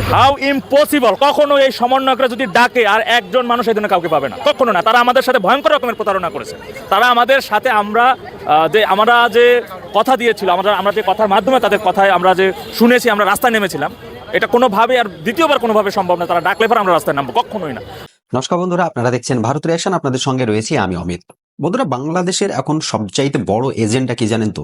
How impossible? কখনো এই সমন্বয়করা যদি ডাকে আর একজন মানুষ এই ধরনের কাউকে পাবে না। কখনো না। তারা আমাদের সাথে ভয়ঙ্কর রকমের প্রতারণা করেছে। তারা আমাদের সাথে আমরা যে আমরা যে কথা দিয়েছিল, আমরা আমরা যে কথার মাধ্যমে তাদের কথায় আমরা যে শুনেছি, আমরা রাস্তায় নেমেছিলাম, এটা কোনোভাবে আর দ্বিতীয়বার কোনোভাবে সম্ভব না। তারা ডাকলে পর আমরা রাস্তায় নামবো। কখনোই না। নমস্কার বন্ধুরা, আপনারা দেখছেন ভারত রিয়াকশন আপনাদের সঙ্গে রয়েছি আমি অমিত। বন্ধুরা, বাংলাদেশের এখন সবচাইতে বড় এজেন্ডা কি জানেন তো?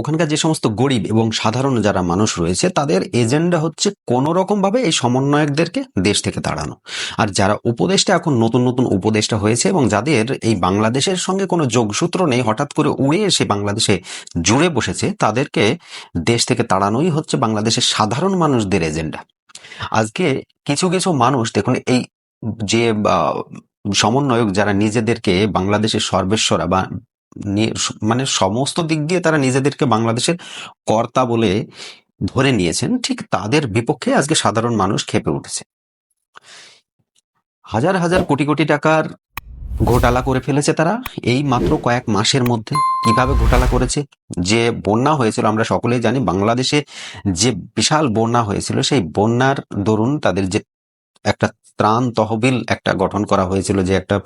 ওখানকার যে সমস্ত গরিব এবং সাধারণ যারা মানুষ রয়েছে, তাদের এজেন্ডা হচ্ছে কোনো রকম ভাবে এই সমন্বয়কদেরকে দেশ থেকে তাড়ানো। আর যারা উপদেষ্টা এখন নতুন নতুন উপদেষ্টা হয়েছে এবং যাদের এই বাংলাদেশের সঙ্গে কোনো যোগসূত্র নেই, হঠাৎ করে উড়ে এসে বাংলাদেশে জুড়ে বসেছে, তাদেরকে দেশ থেকে তাড়ানোই হচ্ছে বাংলাদেশের সাধারণ মানুষদের এজেন্ডা। আজকে কিছু কিছু মানুষ দেখুন, এই যে সমন্বয়ক যারা নিজেদেরকে বাংলাদেশের সর্বেশ্বরা বা মানে সমস্ত দিক দিয়ে তারা নিজেদেরকে বাংলাদেশের কর্তা বলে ধরে নিয়েছেন, ঠিক তাদের বিপক্ষে আজকে সাধারণ মানুষ খেপে উঠেছে। হাজার হাজার কোটি কোটি টাকার ঘোটালা করে ফেলেছে তারা। এই মাত্র কয়েক মাসের মধ্যে কীভাবে ঘোটালা করেছে? যে বন্যা হয়েছিল, আমরা সকলেই জানি, বাংলাদেশে যে বিশাল বন্যা হয়েছিল, সেই বন্যার দরুন তাদের যে একটা ত্রাণ তহবিল একটা গঠন করা হয়েছিল যে একটা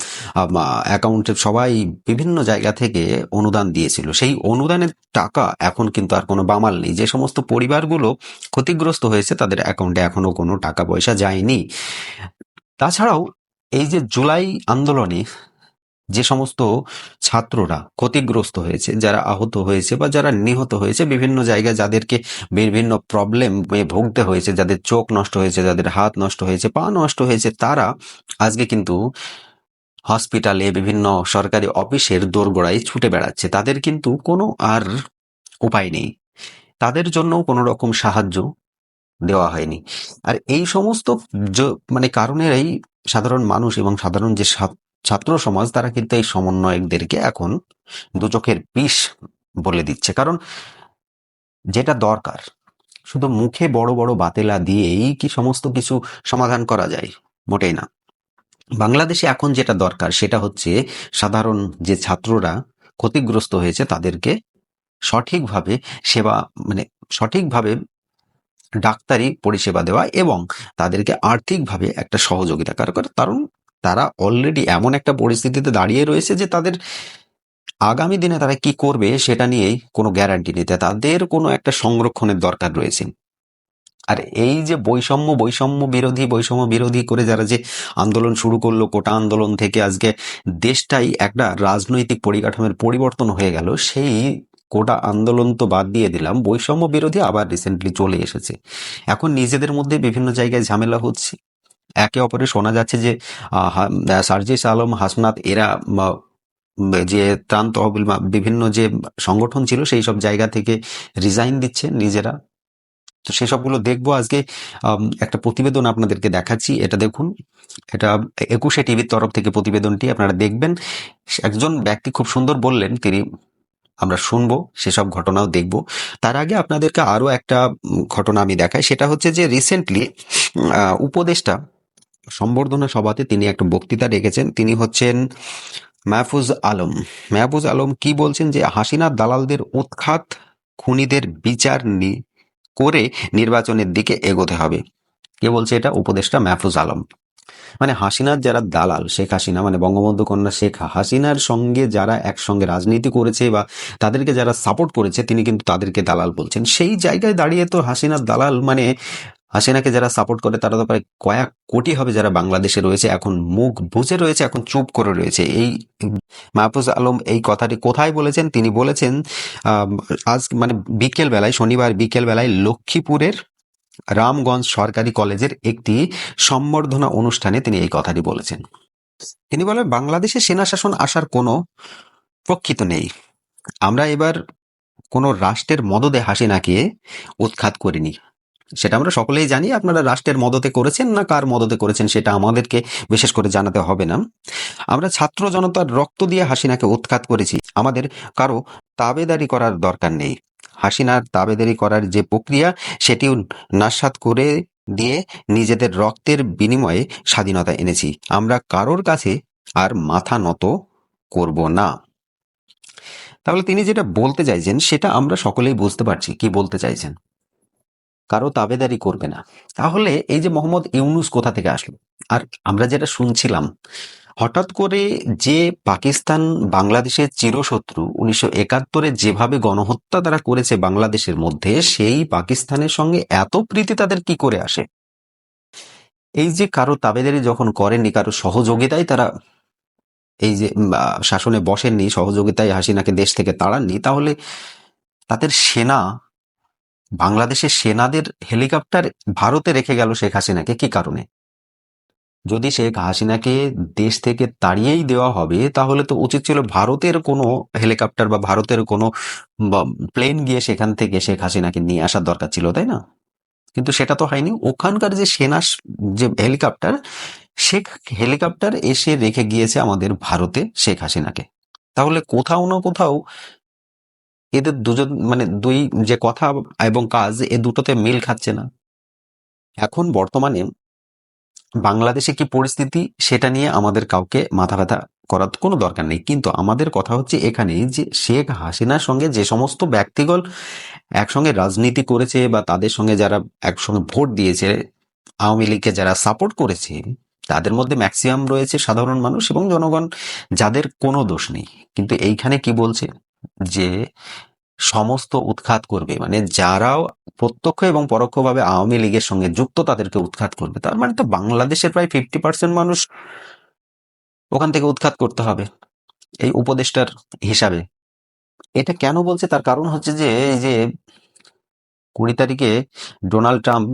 অ্যাকাউন্টে সবাই বিভিন্ন জায়গা থেকে অনুদান দিয়েছিল। সেই অনুদানের টাকা এখন কিন্তু আর কোনো বামাল নেই। যে সমস্ত পরিবারগুলো ক্ষতিগ্রস্ত হয়েছে তাদের অ্যাকাউন্টে এখনও কোনো টাকা পয়সা যায়নি। তাছাড়াও এই যে জুলাই আন্দোলনে যে সমস্ত ছাত্ররা ক্ষতিগ্রস্ত হয়েছে, যারা আহত হয়েছে বা যারা নিহত হয়েছে, বিভিন্ন জায়গায় যাদেরকে বিভিন্ন প্রবলেম ভুগতে হয়েছে, যাদের চোখ নষ্ট হয়েছে, যাদের হাত নষ্ট হয়েছে, পা নষ্ট হয়েছে, তারা আজকে কিন্তু হসপিটালে বিভিন্ন সরকারি অফিসের দোরগোড়ায় ছুটে বেড়াচ্ছে। তাদের কিন্তু কোনো আর উপায় নেই। তাদের জন্য কোনো রকম সাহায্য দেওয়া হয়নি। আর এই সমস্ত মানে কারণেরাই সাধারণ মানুষ এবং সাধারণ যে ছাত্র- সমাজ তারা কিন্তু এই সমন্বয়কদেরকে এখন দু চোখের বিষ বলে দিচ্ছে। কারণ যেটা দরকার, শুধু মুখে বড় বড় বাতেলা দিয়েই কি সমস্ত কিছু সমাধান করা যায়? মোটেই না। বাংলাদেশে এখন যেটা দরকার সেটা হচ্ছে সাধারণ যে ছাত্ররা ক্ষতিগ্রস্ত হয়েছে তাদেরকে সঠিকভাবে সেবা মানে সঠিকভাবে ডাক্তারি পরিষেবা দেওয়া এবং তাদেরকে আর্থিকভাবে একটা সহযোগিতা করার কারণ তারা অলরেডি এমন একটা পরিস্থিতিতে দাঁড়িয়ে রয়েছে যে তাদের আগামী দিনে তারা কি করবে সেটা নিয়েই কোনো গ্যারান্টি নিতে তাদের কোনো একটা সংরক্ষণের দরকার রয়েছে। আর এই যে বৈষম্য বৈষম্য বিরোধী বৈষম্য বিরোধী করে যারা যে আন্দোলন শুরু করল, কোটা আন্দোলন থেকে আজকে দেশটাই একটা রাজনৈতিক পরিকাঠামোর পরিবর্তন হয়ে গেল, সেই কোটা আন্দোলন তো বাদ দিয়ে দিলাম, বৈষম্য বিরোধী আবার রিসেন্টলি চলে এসেছে। এখন নিজেদের মধ্যে বিভিন্ন জায়গায় ঝামেলা হচ্ছে। একে অপরে শোনা যাচ্ছে যে সার্জিস আলম হাসনাত, এরা যে ত্রাণ তহবিল বিভিন্ন যে সংগঠন ছিল, সেই সব জায়গা থেকে রিজাইন দিচ্ছে নিজেরা। তো সেসবগুলো দেখব আজকে। একটা প্রতিবেদন আপনাদেরকে দেখাচ্ছি। এটা দেখুন। এটা একুশে টিভির তরফ থেকে প্রতিবেদনটি আপনারা দেখবেন। একজন ব্যক্তি খুব সুন্দর বললেন, তিনি আমরা শুনব সেসব ঘটনাও দেখব। তার আগে আপনাদেরকে আরও একটা ঘটনা আমি দেখাই। সেটা হচ্ছে যে রিসেন্টলি উপদেষ্টা সম্বর্ধনা সভাতে তিনি একটা বক্তৃতা রেখেছেন। তিনি হচ্ছেন মাহফুজ আলম। মাহফুজ আলম কি বলছেন যে, হাসিনা দালালদের উৎখাত খুনিদের বিচার করে নির্বাচনের দিকে এগোতে হবে। কে বলছে এটা? উপদেষ্টা মাহফুজ আলম। মানে হাসিনার যারা দালাল, শেখ হাসিনা মানে বঙ্গবন্ধু কন্যা শেখ হাসিনার সঙ্গে যারা একসঙ্গে রাজনীতি করেছে বা তাদেরকে যারা সাপোর্ট করেছে, তিনি কিন্তু তাদেরকে দালাল বলছেন। সেই জায়গায় দাঁড়িয়ে তো হাসিনার দালাল মানে হাসিনাকে যারা সাপোর্ট করে, তারা তো প্রায় কয়েক কোটি হবে যারা বাংলাদেশে রয়েছে, এখন মুখ বুঝে রয়েছে, এখন চুপ করে রয়েছে। এই মাহফুজ আলম এই কথাটি কোথায় বলেছেন? তিনি বলেছেন আজ মানে বিকেল বেলায় শনিবার বিকেল বেলায় লক্ষ্মীপুরের রামগঞ্জ সরকারি কলেজের একটি সম্বর্ধনা অনুষ্ঠানে তিনি এই কথাটি বলেছেন। তিনি বলেন, বাংলাদেশে সেনা শাসন আসার কোনো প্রক্ষিত নেই। আমরা এবার কোনো রাষ্ট্রের মদদে হাসিনাকে উৎখাত করিনি। সেটা আমরা সকলেই জানি, আপনারা রাষ্ট্রের মদতে করেছেন না কার মদতে করেছেন সেটা আমাদেরকে বিশেষ করে জানাতে হবে না। আমরা ছাত্র জনতার রক্ত দিয়ে হাসিনাকে উৎখাত করেছি, আমাদের কারও তাবেদারি করার দরকার নেই। হাসিনার তাবেদারি করার যে প্রক্রিয়া, সেটিও নাস্বাত করে দিয়ে নিজেদের রক্তের বিনিময়ে স্বাধীনতা এনেছি। আমরা কারোর কাছে আর মাথা নত করব না। তাহলে তিনি যেটা বলতে চাইছেন, সেটা আমরা সকলেই বুঝতে পারছি। কি বলতে চাইছেন? কারও তাবেদারি করবে না। তাহলে এই যে মোহাম্মদ ইউনুস কোথা থেকে আসলো? আর আমরা যেটা শুনছিলাম, হঠাৎ করে যে পাকিস্তান বাংলাদেশের চিরশত্রু উনিশশো একাত্তরে যেভাবে গণহত্যা তারা করেছে বাংলাদেশের মধ্যে, সেই পাকিস্তানের সঙ্গে এত প্রীতি তাদের কি করে আসে? এই যে কারও তাবেদারি যখন করেননি, কারও সহযোগিতায় তারা এই যে শাসনে বসেননি, সহযোগিতায় হাসিনাকে দেশ থেকে তাড়াননি, তাহলে তাদের সেনা বাংলাদেশের সেনাদের হেলিকপ্টার ভারতে রেখে গেল শেখ হাসিনাকে কি কারণে? যদি শেখ হাসিনাকে দেশ থেকে তাড়িয়েই দেওয়া হবে, তাহলে তো উচিত ছিল ভারতের কোনো হেলিকপ্টার বা ভারতের কোনো প্লেন গিয়ে সেখান থেকে শেখ হাসিনাকে নিয়ে আসার দরকার ছিল, তাই না? কিন্তু সেটা তো হয়নি। ওখানকার যে সেনা যে হেলিকপ্টার, শেখ হেলিকপ্টার এসে রেখে গিয়েছে আমাদের ভারতে শেখ হাসিনাকে। তাহলে কোথাও না কোথাও এদের দুজন মানে দুই যে কথা এবং কাজ, এ দুটোতে মিল খাচ্ছে না। এখন বর্তমানে বাংলাদেশে কি পরিস্থিতি, সেটা নিয়ে আমাদের কাউকে মাথা ব্যথা করার কোনো দরকার নেই। কিন্তু আমাদের কথা হচ্ছে এখানে যে শেখ হাসিনার সঙ্গে যে সমস্ত ব্যক্তিগণ একসঙ্গে রাজনীতি করেছে বা তাদের সঙ্গে যারা একসঙ্গে ভোট দিয়েছে, আওয়ামী লীগকে যারা সাপোর্ট করেছে, তাদের মধ্যে ম্যাক্সিমাম রয়েছে সাধারণ মানুষ এবং জনগণ, যাদের কোনো দোষ নেই। কিন্তু এইখানে কি বলছে? যে সমস্ত উৎখাত করবে মানে যারাও প্রত্যক্ষ এবং পরোক্ষভাবে আওয়ামী লীগের সঙ্গে যুক্ত তাদেরকে উৎখাত করবে, তার মানে তো বাংলাদেশের প্রায় ফিফটি পার্সেন্ট মানুষ ওখান থেকে উৎখাত করতে হবে এই উপদেষ্টার হিসাবে। এটা কেন বলছে? তার কারণ হচ্ছে যে, এই যে কুড়ি তারিখে ডোনাল্ড ট্রাম্প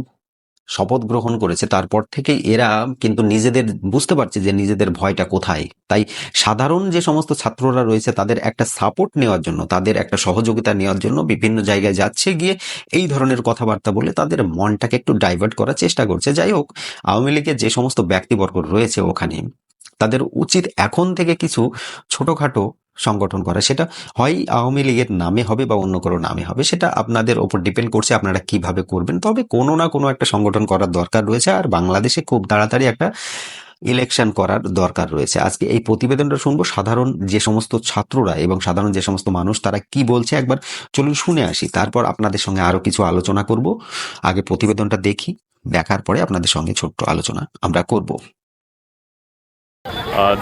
শপথ গ্রহণ করেছে। তারপর থেকেই এরা কিন্তু নিজেদের, বুঝতে পারছে যে নিজেদের ভয়টা কোথায়। তাই সাধারণ যে সমস্ত ছাত্ররা রয়েছে, তাদের একটা সাপোর্ট নেওয়ার জন্য, তাদের একটা সহযোগিতা নেওয়ার জন্য বিভিন্ন জায়গায় যাচ্ছে গিয়ে এই ধরনের কথাবার্তা বলে তাদের মনটাকে একটু ডাইভার্ট করার চেষ্টা করছে। যাই হোক, আওয়ামী লীগের যে সমস্ত ব্যক্তিবর্গ রয়েছে ওখানে, তাদের উচিত এখন থেকে কিছু ছোটখাটো সংগঠন করা। সেটা হয় আওয়ামী লীগের নামে হবে বা অন্য কোনো নামে হবে, সেটা আপনাদের ওপর ডিপেন্ড করছে আপনারা কীভাবে করবেন। তবে কোনো না কোনো একটা সংগঠন করার দরকার রয়েছে আর বাংলাদেশে খুব তাড়াতাড়ি একটা ইলেকশন করার দরকার রয়েছে। আজকে এই প্রতিবেদনটা শুনব। সাধারণ যে সমস্ত ছাত্ররা এবং সাধারণ যে সমস্ত মানুষ, তারা কি বলছে একবার চলুন শুনে আসি। তারপর আপনাদের সঙ্গে আরও কিছু আলোচনা করব। আগে প্রতিবেদনটা দেখি, দেখার পরে আপনাদের সঙ্গে ছোট্ট আলোচনা আমরা করব।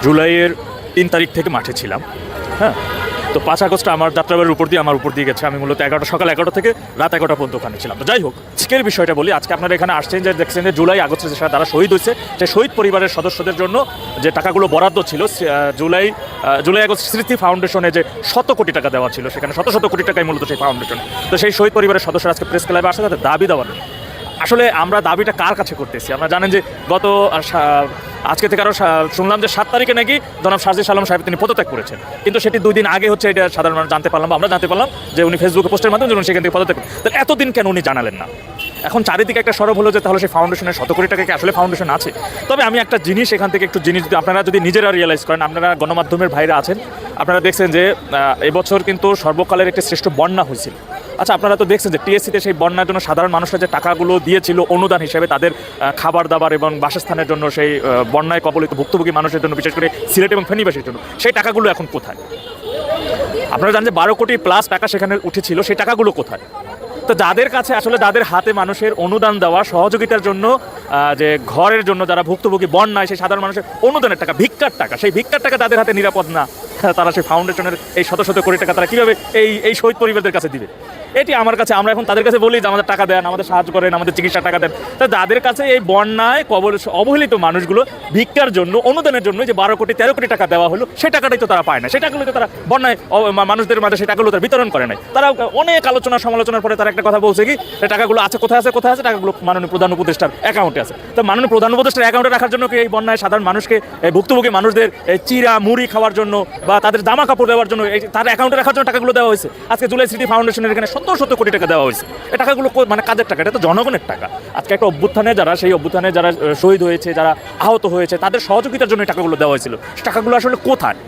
জুলাইয়ের তিন তারিখ থেকে মাঠে ছিলাম। হ্যাঁ? তো পাঁচ আগস্ট আমার যাত্রাবাড়ির উপর দিয়ে আমার উপর দিয়ে গেছে। আমি মূলত এগারোটা, সকাল এগারোটা থেকে রাত এগারোটা পর্যন্ত ওখানে ছিলাম। তো যাই হোক, আজকের বিষয়টা বলি, আজকে আপনারা এখানে আসছেন যে দেখছেন যে জুলাই আগস্টে যে তারা শহীদ হয়েছে, সেই শহীদ পরিবারের সদস্যদের জন্য যে টাকাগুলো বরাদ্দ ছিল জুলাই জুলাই আগস্ট স্মৃতি ফাউন্ডেশনে যে শত কোটি টাকা দেওয়া ছিল, সেখানে শত শত কোটি টাকাই মূলত সেই ফাউন্ডেশন। তো সেই শহীদ পরিবারের সদস্যরা আজকে প্রেস ক্লাবে আসে, তাদের দাবি দেওয়ার আসলে আমরা দাবিটা কার কাছে করতেছি? আমরা জানেন যে গত আজকে থেকে আরও শুনলাম যে সাত তারিখে নাকি জনাব সাজিদ সালাম সাহেব তিনি পদত্যাগ করেছেন। কিন্তু সেটি দুই দিন আগে হচ্ছে এটা সাধারণ জানতে পারলাম আমরা জানতে পারলাম যে উনি ফেসবুকে পোস্টের মাধ্যমে উনি সেখান থেকে পদত্যাগ করেন তাহলে এতদিন কেন উনি জানালেন না? এখন চারিদিকে একটা সরব হলো যে তাহলে সেই ফাউন্ডেশনের শত কোটি টাকা কি আসলে ফাউন্ডেশন আছে? তবে আমি একটা জিনিস এখান থেকে একটু জিনিস আপনারা যদি নিজেরা রিয়েলাইজ করেন, আপনারা গণমাধ্যমের ভাইরা আছেন, আপনারা দেখছেন যে এবছর কিন্তু সর্বকালের একটি শ্রেষ্ঠ বন্যা হয়েছিল। আচ্ছা আপনারা তো দেখছেন যে টিএসসিতে সেই বন্যার জন্য সাধারণ মানুষরা যে টাকাগুলো দিয়েছিল অনুদান হিসেবে তাদের খাবার দাবার এবং বাসস্থানের জন্য সেই বন্যায় কবলিত ভুক্তভোগী মানুষের জন্য, বিশেষ করে সিলেট এবং ফেনীবাসীর জন্য, সেই টাকাগুলো এখন কোথায়? আপনারা জানেন যে বারো কোটি প্লাস টাকা সেখানে উঠেছিল, সেই টাকাগুলো কোথায়? তো যাদের কাছে আসলে যাদের হাতে মানুষের অনুদান দেওয়া, সহযোগিতার জন্য যে ঘরের জন্য যারা ভুক্তভোগী বন্যায় সেই সাধারণ মানুষের অনুদানের টাকা, ভিক্ষার টাকা, সেই ভিক্ষার টাকা তাদের হাতে নিরাপদ না। তারা সেই ফাউন্ডেশনের এই শত শত কোটি টাকা তারা কীভাবে এই এই শহীদ পরিবারদের কাছে দিবে? এটি আমার কাছে, আমরা এখন তাদের কাছে বলি যে আমাদের টাকা দেন, আমাদের সাহায্য করেন, আমাদের চিকিৎসার টাকা দেন। তা যাদের কাছে এই বন্যায় কবল অবহেলিত মানুষগুলো ভিক্ষার জন্য, অনুদানের জন্য যে বারো কোটি, তেরো কোটি টাকা দেওয়া হলো সেই টাকাটাই তো তারা পায় না। সেই টাকাগুলো তো তারা বন্যায় মানুষদের মাঝে সেই টাকাগুলো তারা বিতরণ করে নাই। তারা অনেক আলোচনা সমালোচনার পরে তারা কথা বলছে কি টাকাগুলো আছে, কোথায় আছে কোথায় আছে, টাকাগুলো মাননীয় প্রধান উপদেষ্টার অ্যাকাউন্টে আছে। তো মাননীয় প্রধান উপদেষ্টার অ্যাকাউন্টে রাখার জন্য কি এই বন্যায় সাধারণ মানুষকে ভুক্তভোগী মানুষদের চিরা, মুড়ি খাওয়ার জন্য বা তাদের জামা কাপড় দেওয়ার জন্য তার অ্যাকাউন্টে রাখার জন্য টাকাগুলো দেওয়া হয়েছে। আজকে জুলাই সিটি ফাউন্ডেশনের এখানে সত্তর সত্তর কোটি টাকা দেওয়া হয়েছে। এই টাকাগুলো মানে কাজের টাকা? এটা তো জনগণের টাকা। আজকে একটা অভ্যুত্থানে যারা, সেই অভ্যুত্থানে যারা শহীদ হয়েছে, যারা আহত হয়েছে, তাদের সহযোগিতার জন্য টাকাগুলো দেওয়া হয়েছিল। টাকাগুলো আসলে কোথায়?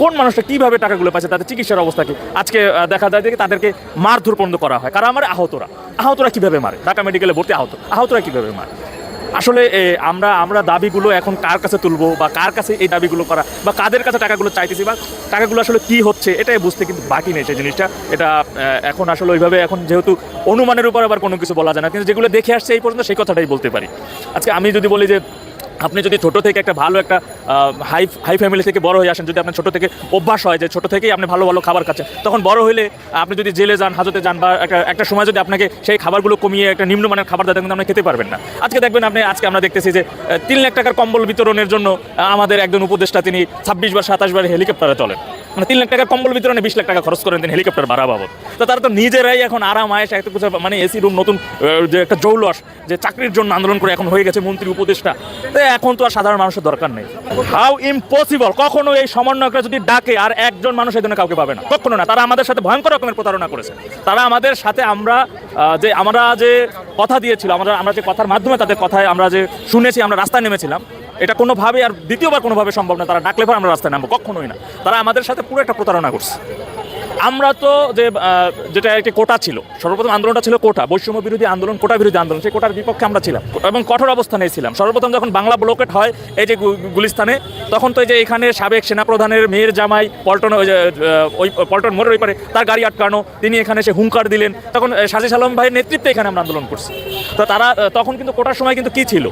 কোন মানুষটা কীভাবে টাকাগুলো পাচ্ছে, তাদের চিকিৎসার অবস্থা কি? আজকে দেখা যায় যে তাদেরকে মারধর পর্যন্ত করা হয়। কারণ আমার আহতরা। আহতরা কীভাবে মারে? ঢাকা মেডিকেলে ভর্তি আহত। আহতরা কীভাবে মারে? আসলে আমরা আমরা দাবিগুলো এখন কার কাছে তুলবো বা কার কাছে এই দাবিগুলো করা বা কাদের কাছে টাকাগুলো চাইতেছি বা টাকাগুলো আসলে কি হচ্ছে, এটাই বুঝতে কিন্তু বাকি নেই সেই জিনিসটা। এটা এখন আসলে ওইভাবে এখন যেহেতু অনুমানের উপর আবার কোনো কিছু বলা যায় না। কিন্তু যেগুলো দেখে আসছে এই পর্যন্ত সেই কথাটাই বলতে পারি। আজকে আমি যদি বলি যে আপনি যদি ছোট থেকে একটা ভালো একটা হাই হাই ফ্যামিলি থেকে বড় হয়ে আসেন, যদি আপনার ছোট থেকে অভ্যাস হয় যে ছোট থেকেই আপনি ভালো ভালো খাবার খাচ্ছেন, তখন বড় হলে আপনি যদি জেলে যান, হাজতে যান বা একটা একটা সময় যদি আপনাকে সেই খাবারগুলো কমিয়ে একটা নিম্নমানের খাবার দেয় কিন্তু আপনি খেতে পারবেন না। আজকে দেখবেন আপনি, আজকে আমরা দেখতেছি যে তিন লাখ টাকার কম্বল বিতরণের জন্য আমাদের একজন উপদেষ্টা তিনি ছাব্বিশ বার, সাতাশ বার হেলিকপ্টারে চলেন। মানে তিন লাখ টাকার কম্বল বিতরণে বিশ লাখ টাকা খরচ করেন তিনি হেলিকপ্টার ভাড়া বাবদ। তো তারা তো নিজেরাই এখন আরাম আয়েস এত কিছু মানে এসি রুম, নতুন যে একটা জৌলস, যে চাকরির জন্য আন্দোলন করে এখন হয়ে গেছে মন্ত্রী, উপদেষ্টা। এখন তো আর সাধারণ মানুষের দরকার নেই। হাউ ইম্পসিবল কখনো এই সমন্বয়করা যদি ডাকে আর একজন মানুষ এই ধরনের কাউকে পাবে না। কখনো না। তারা আমাদের সাথে ভয়ঙ্কর রকমের প্রতারণা করেছে। তারা আমাদের সাথে আমরা যে আমরা যে কথা দিয়েছিল, আমরা আমরা যে কথার মাধ্যমে তাদের কথায় আমরা যে শুনেছি, আমরা রাস্তায় নেমেছিলাম, এটা কোনোভাবে আর দ্বিতীয়বার কোনোভাবে সম্ভব না। তারা ডাকলে পর আমরা রাস্তায় নামবো। কখনোই না। তারা আমাদের সাথে পুরো একটা প্রতারণা করছে। আমরা তো যে যেটা একটি কোটা ছিল, সর্বপ্রথম আন্দোলনটা ছিল কোটা, বৈষম্য বিরোধী আন্দোলন, কোটা বিরোধী আন্দোলন, সেই কোটার বিপক্ষে আমরা ছিলাম। এবং কঠোর অবস্থানে ছিলাম। সর্বপ্রথম যখন বাংলা ব্লকেট হয়, এই যে গুলিস্তানে, তখন তো এই যে এখানে সাবেক সেনাপ্রধানের মেয়ের জামাই, পল্টন, ওই পল্টন মোড়ের ওই পারে তার গাড়ি আটকানো, তিনি এখানে এসে হুঙ্কার দিলেন। তখন সাজিস আলম ভাইয়ের নেতৃত্বে এখানে আমরা আন্দোলন করছি। তো তারা তখন কিন্তু কোটার সময় কিন্তু কী ছিল?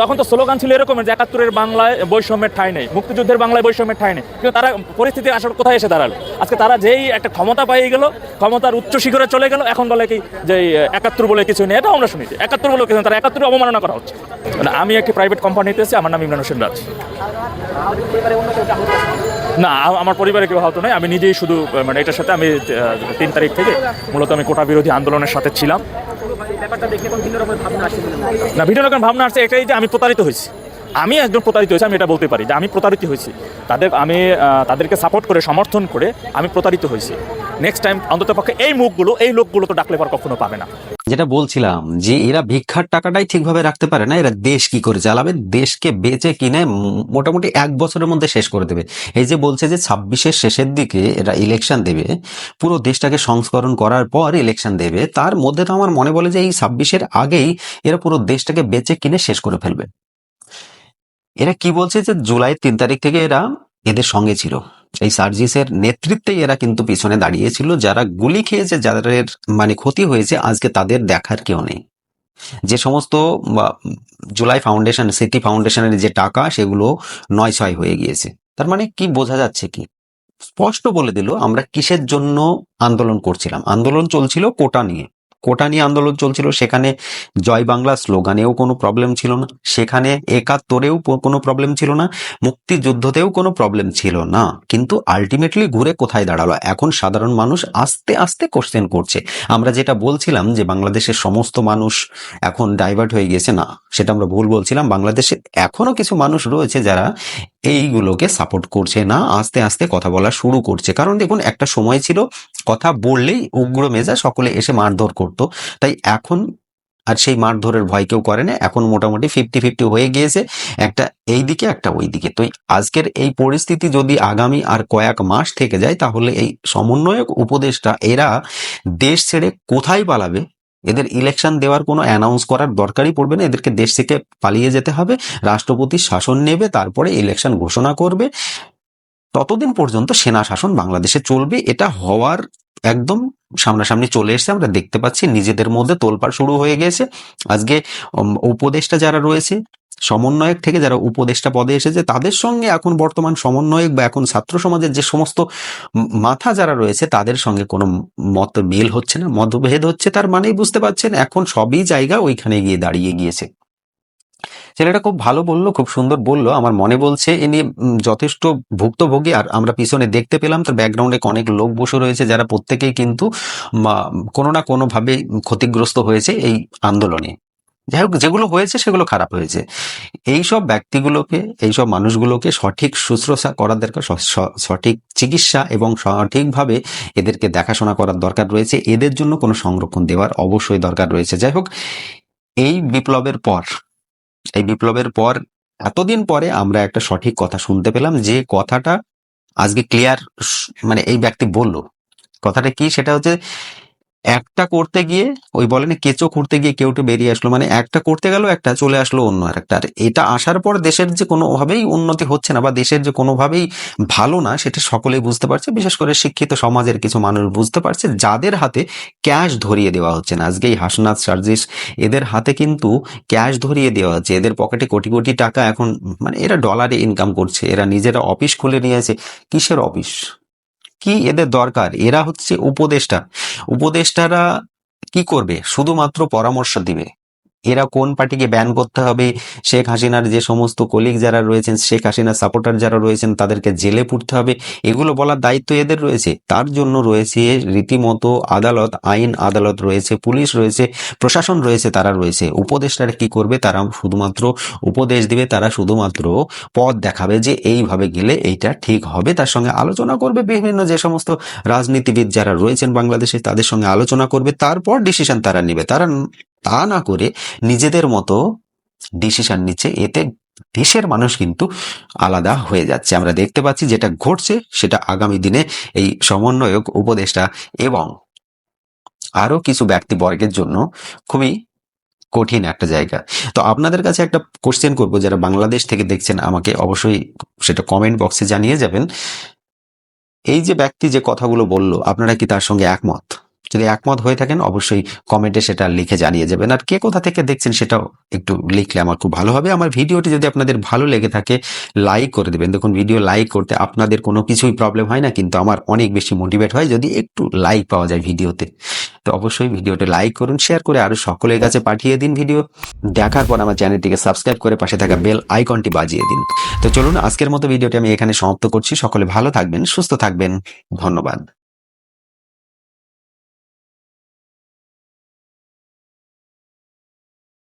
তখন তো স্লোগান ছিল এরকমের যে একাত্তরের বাংলায় বৈষম্যের ঠাঁই নেই, মুক্তিযুদ্ধের বাংলায় বৈষম্যের ঠাঁই নেই। কিন্তু তারা পরিস্থিতি আসলে কোথায় এসে দাঁড়াল? আজকে তারা যেই একটা ক্ষমতা পাইয়ে গেল, ক্ষমতার উচ্চ শিখরে চলে গেল, এখন বলে কি যে একাত্তর বলে কিছু নেই, এটাও আমরা শুনেছি একাত্তর বলে কিছু তারা একাত্তর অবমাননা করা হচ্ছে। মানে আমি একটি প্রাইভেট কোম্পানিতে আছি আমার নাম ইমরান হোসেন রাজ। না আমার পরিবারে কেউ হতো নয়, আমি নিজেই শুধু মানে এটার সাথে আমি তিন তারিখ থেকে মূলত আমি কোটা বিরোধী আন্দোলনের সাথে ছিলাম। না, ভিন্ন রকম ভাবনা আসছে এটাই যে আমি প্রতারিত হয়েছি। আমি একজন প্রতারিত হয়েছি, আমি এটা বলতে পারি যে আমি প্রতারিত হয়েছি। তাদের, আমি তাদেরকে সাপোর্ট করে, সমর্থন করে আমি প্রতারিত হয়েছি। নেক্সট টাইম অন্তত পক্ষে এই মুখগুলো, এই লোকগুলো তো ডাকলে পর কখনো পাবে না। যেটা বলছিলাম, যে এরা ভিক্ষার টাকাটাই ঠিকভাবে রাখতে পারে না, এরা দেশ কি করে চালাবে? দেশকে বেচে কিনে মোটামুটি এক বছরের মধ্যে শেষ করে দেবে। এই যে বলছে যে ছাব্বিশের শেষের দিকে এরা ইলেকশন দেবে, পুরো দেশটাকে সংস্করণ করার পর ইলেকশন দেবে, তার মধ্যে তো আমার মনে বলে যে এই ছাব্বিশের আগেই এরা পুরো দেশটাকে বেচে কিনে শেষ করে ফেলবে। এরা কি বলছে যে জুলাই তিন তারিখ থেকে এরা এদের সঙ্গে ছিল। এই সার্জিসের নেতৃত্বে এরা কিন্তু পিছনে দাঁড়িয়েছিল, যারা গুলি খেয়েছে, যাদের মানে ক্ষতি হয়েছে, আজকে তাদের দেখার কেউ নেই। যে সমস্ত জুলাই ফাউন্ডেশন, সিটি ফাউন্ডেশনের যে টাকা, সেগুলো নয় ছয় হয়ে গিয়েছে। তার মানে কি বোঝা যাচ্ছে কি? স্পষ্ট বলে দিল, আমরা কিসের জন্য আন্দোলন করছিলাম। আন্দোলন চলছিল কোটা নিয়ে। কোটা নিয়ে আন্দোলন চলছিল, সেখানে জয় বাংলা স্লোগানেও কোনো প্রবলেম ছিল না। সেখানে একাত্তরেও কোনো প্রবলেম ছিল না, মুক্তিযুদ্ধতেও কোনো প্রবলেম ছিল না। কিন্তু আলটিমেটলি ঘুরে কোথায় দাঁড়াল? এখন সাধারণ মানুষ আস্তে আস্তে কোশ্চেন করছে। আমরা যেটা বলছিলাম যে বাংলাদেশের সমস্ত মানুষ এখন ডাইভার্ট হয়ে গেছে, না, সেটা আমরা ভুল বলছিলাম। বাংলাদেশে এখনও কিছু মানুষ রয়েছে যারা এইগুলোকে সাপোর্ট করছে না, আস্তে আস্তে কথা বলা শুরু করছে। কারণ দেখুন, একটা সময় ছিল কথা বললেই উগ্র মেজা সকলে এসে মারধর করতো। তাই এখন আর সেই মারধরের ভয় কেউ করে না। এখন মোটামুটি ফিফটি ফিফটি হয়ে গিয়েছে। একটা এই দিকে একটা ওই দিকে তো আজকের এই পরিস্থিতি যদি আগামী আর কয়েক মাস থেকে যায়, তাহলে এই সমন্বয়ক উপদেশটা এরা দেশ ছেড়ে কোথায় পালাবে? এদের ইলেকশন দেওয়ার কোনো অ্যানাউন্স করার দরকারই পড়বে না। এদেরকে দেশ থেকে পালিয়ে যেতে হবে। রাষ্ট্রপতি শাসন নেবে, তারপরে ইলেকশন ঘোষণা করবে। ততদিন পর্যন্ত সেনা শাসন বাংলাদেশে চলবে। এটা হওয়ার একদম সামনাসামনি চলে এসেছে। আমরা দেখতে পাচ্ছি নিজেদের মধ্যে তোলপাড় শুরু হয়ে গেছে। আজকে উপদেষ্টা যারা রয়েছে, সমন্বয়ক থেকে যারা উপদেষ্টা পদে এসেছে, তাদের সঙ্গে এখন বর্তমান সমন্বয়ক বা এখন ছাত্র সমাজের যে সমস্ত মাথা যারা রয়েছে, তাদের সঙ্গে কোনো মত মিল হচ্ছে না, মতভেদ হচ্ছে। তার মানেই বুঝতে পারছেন, এখন সবই জায়গা ওইখানে গিয়ে দাঁড়িয়ে গিয়েছে। ছেলেটা খুব ভালো বলল খুব সুন্দর বলল। আমার মনে বলছে ইনি উম, যথেষ্ট ভুক্তভোগী। আর আমরা পিছনে দেখতে পেলাম তার ব্যাকগ্রাউন্ডে অনেক লোক বসে রয়েছে যারা প্রত্যেকেই কিন্তু কোনো না কোনো ভাবে ক্ষতিগ্রস্ত হয়েছে এই আন্দোলনে। যাই হোক যেগুলো হয়েছে সেগুলো খারাপ হয়েছে। এইসব ব্যক্তিগুলোকে এইসব মানুষগুলোকে সঠিক শুশ্রূষা করার দরকার সঠিক চিকিৎসা এবং সঠিকভাবে এদেরকে দেখাশোনা করার দরকার রয়েছে। এদের জন্য কোনো সংরক্ষণ দেওয়ার অবশ্যই দরকার রয়েছে। যাই হোক এই বিপ্লবের পর এই বিপ্লবের পর, এতদিন পরে আমরা একটা সঠিক কথা শুনতে পেলাম যে কথাটা আজকে ক্লিয়ার মানে এই ব্যক্তি বলল। কথাটা কি? সেটা হচ্ছে একটা করতে গিয়ে, ওই বলে না কেঁচো করতে গিয়ে কেউ কেউটে বেরিয়ে আসলো মানে একটা করতে গেল, একটা চলে আসলো অন্য আর একটা আর এটা আসার পর দেশের যে কোনোভাবেই উন্নতি হচ্ছে না বা দেশের যে কোনোভাবেই ভালো না, সেটা সকলেই বুঝতে পারছে, বিশেষ করে শিক্ষিত সমাজের কিছু মানুষ বুঝতে পারছে, যাদের হাতে ক্যাশ ধরিয়ে দেওয়া হচ্ছে না। আজকে এই হাসনাথ সার্জিস, এদের হাতে কিন্তু ক্যাশ ধরিয়ে দেওয়া হচ্ছে। এদের পকেটে কোটি কোটি টাকা এখন মানে এরা ডলারে ইনকাম করছে, এরা নিজেরা অফিস খুলে নিয়েছে। কিসের অফিস কি এদের দরকার? এরা হচ্ছে উপদেষ্টা। উপদেষ্টারা কি করবে? শুধুমাত্র পরামর্শ দিবে। এরা কোন পার্টিকে ব্যান করতে হবে? শেখ হাসিনার যে সমস্ত কলিগ যারা রয়েছেন, শেখ হাসিনার সাপোর্টার যারা রয়েছেন, তাদেরকে জেলে পুড়তে হবে। এগুলো বলার দায়িত্ব এদের রয়েছে। তার জন্য রয়েছে রীতিমতো আদালত, আইন আদালত রয়েছে, পুলিশ রয়েছে, প্রশাসন রয়েছে, তারা রয়েছে। উপদেষ্টারা কি করবে? তারা শুধুমাত্র উপদেশ দিবে, তারা শুধুমাত্র পথ দেখাবে যে এইভাবে গেলে এইটা ঠিক হবে। তার সঙ্গে আলোচনা করবে বিভিন্ন যে সমস্ত রাজনীতিবিদ যারা রয়েছেন বাংলাদেশে, তাদের সঙ্গে আলোচনা করবে। তারপর ডিসিশন তারা নেবে। তারা তা না করে নিজেদের মতো ডিসিশন নিচ্ছে, এতে দেশের মানুষ কিন্তু আলাদা হয়ে যাচ্ছে। আমরা দেখতে পাচ্ছি যেটা ঘটছে সেটা আগামী দিনে এই সমন্বয়ক, উপদেষ্টা এবং আরও কিছু ব্যক্তিবর্গের জন্য খুবই কঠিন একটা জায়গা। তো আপনাদের কাছে একটা কোশ্চেন করব, যারা বাংলাদেশ থেকে দেখছেন আমাকে অবশ্যই সেটা কমেন্ট বক্সে জানিয়ে যাবেন। এই যে ব্যক্তি যে কথাগুলো বলল, আপনারা কি তার সঙ্গে একমত? যদি একমত হয়ে থাকেন, অবশ্যই কমেন্টে সেটা লিখে জানিয়ে যাবেন। আর কে কোথা থেকে দেখছেন সেটাও একটু লিখলে আমার খুব ভালো হবে। আমার ভিডিওটি যদি আপনাদের ভালো লেগে থাকে লাইক করে দেবেন। দেখুন ভিডিও লাইক করতে আপনাদের কোনো কিছুই প্রবলেম হয় না, কিন্তু আমার অনেক বেশি মোটিভেট হয় যদি একটু লাইক পাওয়া যায় ভিডিওতে। তো অবশ্যই ভিডিওটা লাইক করুন শেয়ার করে আরও সকলের কাছে পাঠিয়ে দিন ভিডিও দেখার পর আমার চ্যানেলটিকে সাবস্ক্রাইব করে পাশে থাকা বেল আইকনটি বাজিয়ে দিন। তো চলুন, আজকের মতো ভিডিওটি আমি এখানে সমাপ্ত করছি। সকলে ভালো থাকবেন, সুস্থ থাকবেন। ধন্যবাদ।